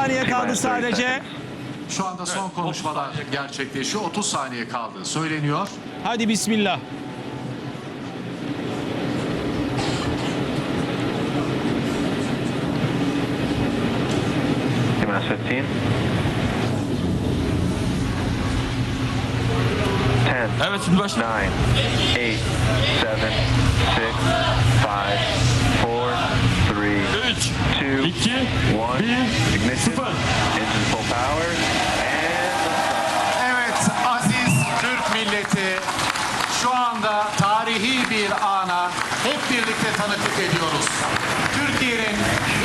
saniye kaldı sadece. Şu anda son konuşmalar gerçekleşiyor. 30 saniye kaldı söyleniyor. Hadi bismillah. T-minus 15. 10, Evet şimdi başla. 9, 8, 7, 6, 5, 4, 3, 3, 2, 2, 1. 1, Ignition. 0. Engine full power. And Evet aziz Türk milleti şu anda tarihi bir ana hep birlikte tanıklık ediyoruz. Türkiye'nin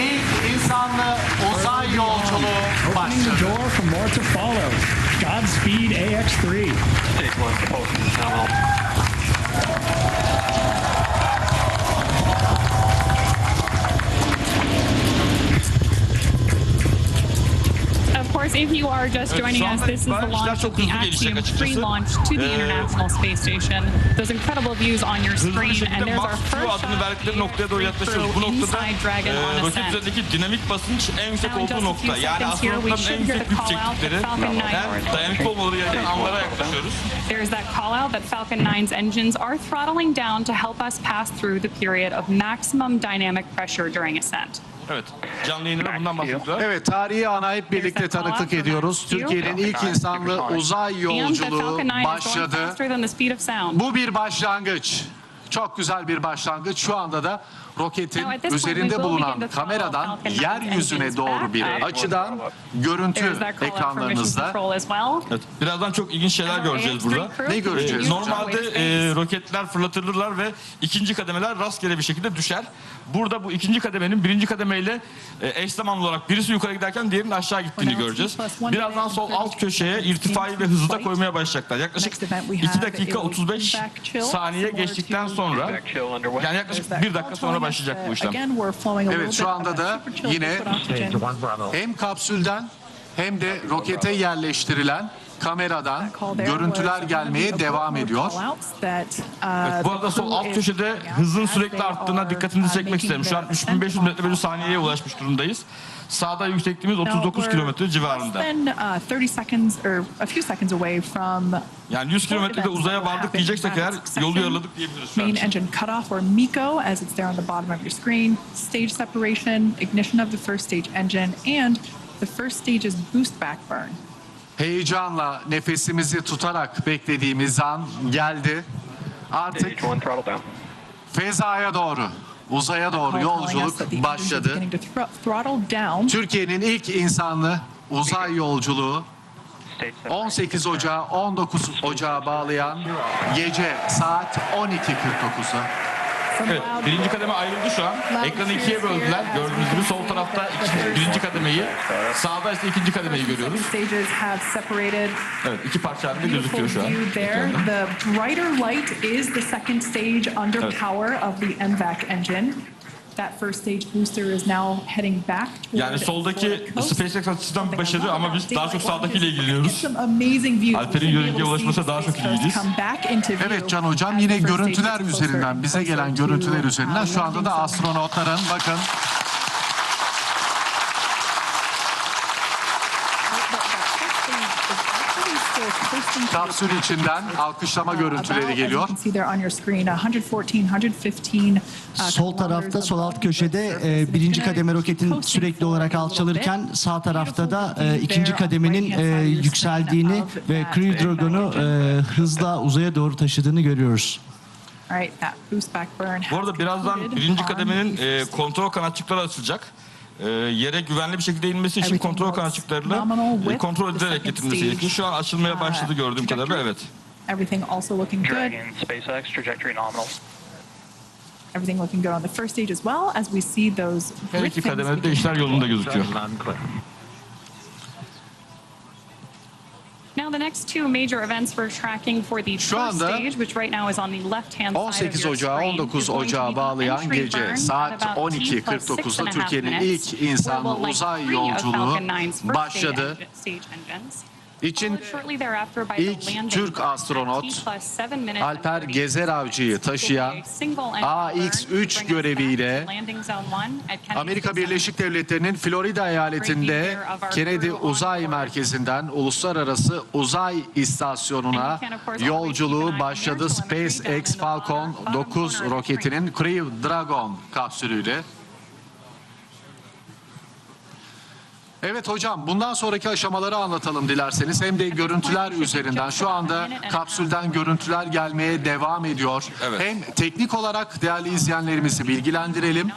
ilk insanlı uzay yolculuğu Opening the başladı. door for more to follow. Godspeed AX3. Course, if you are just joining us, this is the launch of the Axiom pre-launch to the International Space Station. Those incredible views on your screen, and there's our first shot verdikleri of noktaya doğru the yaklaşıyoruz. Bu breakthrough noktada inside Dragon e, on ascent. dinamik basınç en yüksek olduğu just a nokta. few Yani seconds here, we astronotların en should hear yüksek the güç call out that Falcon 9 hem dayanıklı olmaları gereken anlara yaklaşıyoruz. There's that call out that Falcon 9's engines are throttling down to help us pass through the period of maximum dynamic pressure during ascent. Evet. Canlı yayında bundan bahsediyorlar. Evet tarihi ana hep birlikte tanıklık ediyoruz. Türkiye'nin ilk insanlı uzay yolculuğu Falcon 9 is going başladı. Bu bir başlangıç. Çok güzel bir başlangıç. Şu anda da roketin üzerinde bulunan kameradan Falcon 9's yeryüzüne doğru bir açıdan görüntü ekranlarınızda. Evet. Birazdan çok ilginç şeyler göreceğiz burada. Ne göreceğiz Ee? Normalde e, roketler fırlatılırlar ve ikinci kademeler rastgele bir şekilde düşer. Burada bu ikinci kademenin birinci kademeyle e, eş zamanlı olarak birisi yukarı giderken diğerinin aşağı gittiğini göreceğiz. Birazdan sol alt köşeye irtifayı ve hızı da koymaya başlayacaklar. Yaklaşık 2 dakika 35 saniye geçtikten sonra yani yaklaşık bir dakika sonra başlayacak bu işlem. Evet, şu anda da yine Hem kapsülden hem de rokete yerleştirilen kameradan görüntüler gelmeye devam ediyor. Evet, bu arada sol alt köşede hızın sürekli arttığına dikkatinizi çekmek isterim. Şu an 3500 metre bölü saniyeye ulaşmış durumdayız. Sağda yüksekliğimiz 39 kilometre civarında. uh, 30 seconds or a few seconds away from Yani 100 kilometrede uzaya vardık diyeceksek eğer yolu yaraladık diyebiliriz main engine cutoff or MECO as it's there on the bottom of your screen, stage separation, ignition of the first stage engine, and the first stage's boost back burn. Heyecanla nefesimizi tutarak beklediğimiz an geldi. Artık fezaya doğru, uzaya doğru yolculuk başladı. Türkiye'nin ilk insanlı uzay yolculuğu Stage separation. 18 Ocağı 19 Ocağı bağlayan gece saat 12.49'a. Evet, birinci kademe ayrıldı şu an. Ekranı ikiye böldüler. Gördüğünüz gibi sol tarafta iki- birinci kademeyi, sağda ise ikinci kademeyi görüyoruz. Evet, iki parça halinde gözüküyor şu an. ekranda. The brighter light is the second stage under Evet. Power of the MVAC engine. That first stage booster is now heading back toward Yani soldaki. SpaceX açısından bir başarı ama biz daha çok sağdakiyle ilgileniyoruz. Some amazing views. Alper'in yörüngeye ulaşması daha çok ilgiliyiz. Come back into view Evet Can Hocam yine görüntüler üzerinden bize gelen görüntüler üzerinden şu anda da astronotların bakın kapsül içinden alkışlama görüntüleri geliyor. Sol tarafta, sol alt köşede e, birinci kademe roketin sürekli olarak alçalırken sağ tarafta da e, ikinci kademenin e, yükseldiğini ve Crew Dragon'u e, hızla uzaya doğru taşıdığını görüyoruz. Bu arada birazdan birinci kademenin e, kontrol kanatçıkları açılacak. E, yere güvenli bir şekilde inmesi için kontrol kanatçıklarıyla e, kontrol edilerek getirilmesi gerekiyor. Şu an açılmaya başladı gördüğüm kadarıyla evet. Everything also looking good. Dragon, SpaceX, trajectory nominal. Everything looking good on the first stage as well as we see those Her iki kademede işler yolunda gözüküyor. Now, the next two major events we're tracking for the Şu first stage, which right now is on the left-hand side of 18 your Ocağı screen, 19 is going to Ocağı be bağlayan entry gece saat at about T plus six 12.49'da and a half Türkiye'nin minutes, ilk insanlı we'll light uzay three of yolculuğu Falcon 9's first başladı. stage engines. İçin ilk Türk astronot Alper 40 Gezer Avcı'yı taşıyan AX-3 göreviyle Amerika Birleşik Devletleri'nin Florida eyaletinde Kennedy Uzay Merkezi'nden uluslararası uzay istasyonuna yolculuğu başladı. SpaceX Falcon 9 roketinin Crew Dragon kapsülüyle. Evet hocam bundan sonraki aşamaları anlatalım dilerseniz hem de görüntüler üzerinden. Şu anda kapsülden görüntüler gelmeye devam ediyor. Evet. Hem teknik olarak değerli izleyenlerimizi bilgilendirelim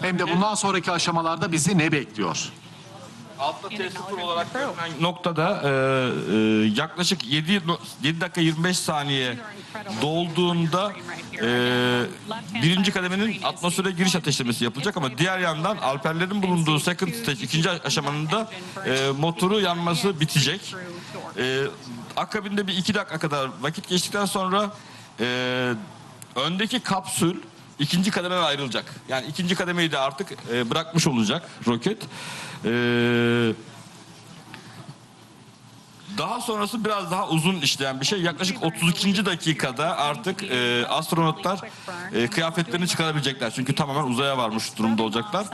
hem de bundan sonraki aşamalarda bizi ne bekliyor? Altta T0 olarak görünen noktada e, e, yaklaşık 7, 7 dakika 25 saniye dolduğunda e, birinci kademenin atmosfere giriş ateşlemesi yapılacak ama diğer yandan alperlerin bulunduğu second stage ikinci aşamanın da e, motoru yanması bitecek. E, akabinde bir iki dakika kadar vakit geçtikten sonra e, öndeki kapsül ikinci kademeye ayrılacak. Yani ikinci kademeyi de artık e, bırakmış olacak roket. E, daha sonrası biraz daha uzun işleyen bir şey. Yaklaşık 32. dakikada artık e, astronotlar e, kıyafetlerini çıkarabilecekler. Çünkü tamamen uzaya varmış durumda olacaklar.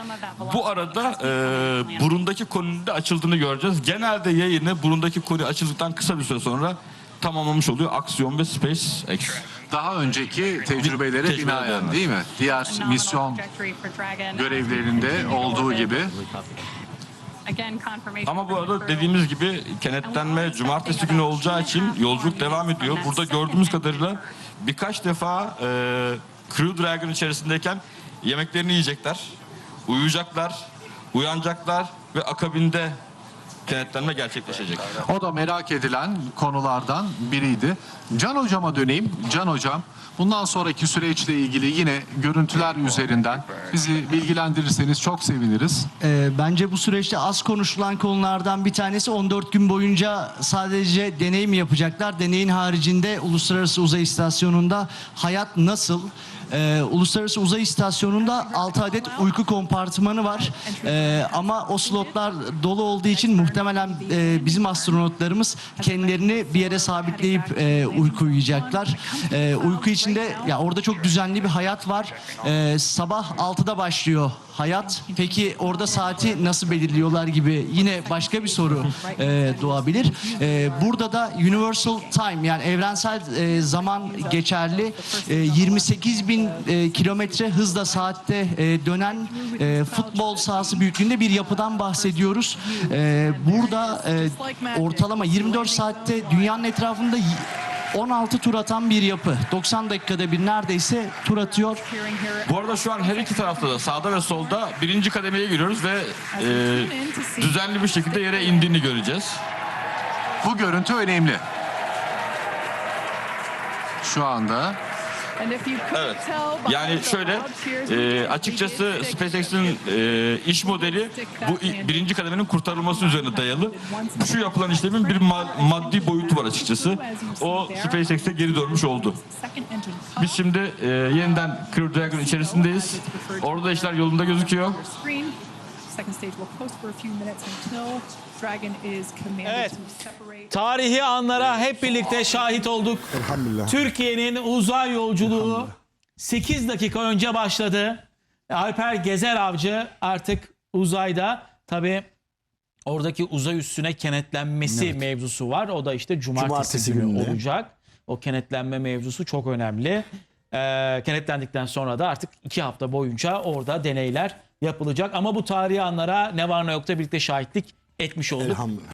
Bu arada e, burundaki konunun da açıldığını göreceğiz. Genelde yayını burundaki konu açıldıktan kısa bir süre sonra tamamlamış oluyor Aksiyon ve SpaceX. Daha önceki tecrübeleri binaen değil mi? Diğer misyon görevlerinde olduğu gibi. Ama bu arada dediğimiz gibi kenetlenme cumartesi günü olacağı için yolculuk devam ediyor. Burada gördüğümüz kadarıyla birkaç defa e, Crew Dragon içerisindeyken yemeklerini yiyecekler, uyuyacaklar, uyanacaklar ve akabinde kenetlenme gerçekleşecek. O da merak edilen konulardan biriydi. Can hocama döneyim. Can hocam bundan sonraki süreçle ilgili yine görüntüler üzerinden bizi bilgilendirirseniz çok seviniriz. Ee, bence bu süreçte az konuşulan konulardan bir tanesi 14 gün boyunca sadece deneyim yapacaklar. Deneyin haricinde Uluslararası Uzay İstasyonu'nda hayat nasıl? Ee, Uluslararası Uzay İstasyonu'nda 6 adet uyku kompartımanı var. Ee, ama o slotlar dolu olduğu için muhtemelen e, bizim astronotlarımız kendilerini bir yere sabitleyip e, uyku uyuyacaklar. Ee, uyku içinde ya orada çok düzenli bir hayat var. Ee, sabah 6'da başlıyor hayat. Peki orada saati nasıl belirliyorlar gibi yine başka bir soru e, doğabilir. E, burada da universal time yani evrensel e, zaman geçerli. E, 28 bin e, kilometre hızla saatte e, dönen e, futbol sahası büyüklüğünde bir yapıdan bahsediyoruz. E, burada e, ortalama 24 saatte dünyanın etrafında y- 16 tur atan bir yapı. 90 dakikada bir neredeyse tur atıyor. Bu arada şu an her iki tarafta da sağda ve solda birinci kademeye giriyoruz ve e, düzenli bir şekilde yere indiğini göreceğiz. Bu görüntü önemli. Şu anda Evet. Yani şöyle e, açıkçası SpaceX'in e, iş modeli bu birinci kademenin kurtarılması üzerine dayalı. Şu yapılan işlemin bir ma- maddi boyutu var açıkçası. O SpaceX'e geri dönmüş oldu. Biz şimdi e, yeniden Crew Dragon içerisindeyiz. Orada işler yolunda gözüküyor. Second stage will post for a few minutes until Dragon is commanded Evet. to separate. Tarihi anlara hep birlikte şahit olduk. Türkiye'nin uzay yolculuğu 8 dakika önce başladı. Alper Gezer Avcı artık uzayda. Tabii oradaki uzay üstüne kenetlenmesi mevzusu var. O da işte cumartesi, Cumartesi günü günü. olacak. O kenetlenme mevzusu çok önemli. Ee, kenetlendikten sonra da artık iki hafta boyunca orada deneyler yapılacak. Ama bu tarihi anlara ne var ne yok da birlikte şahitlik etmiş olduk.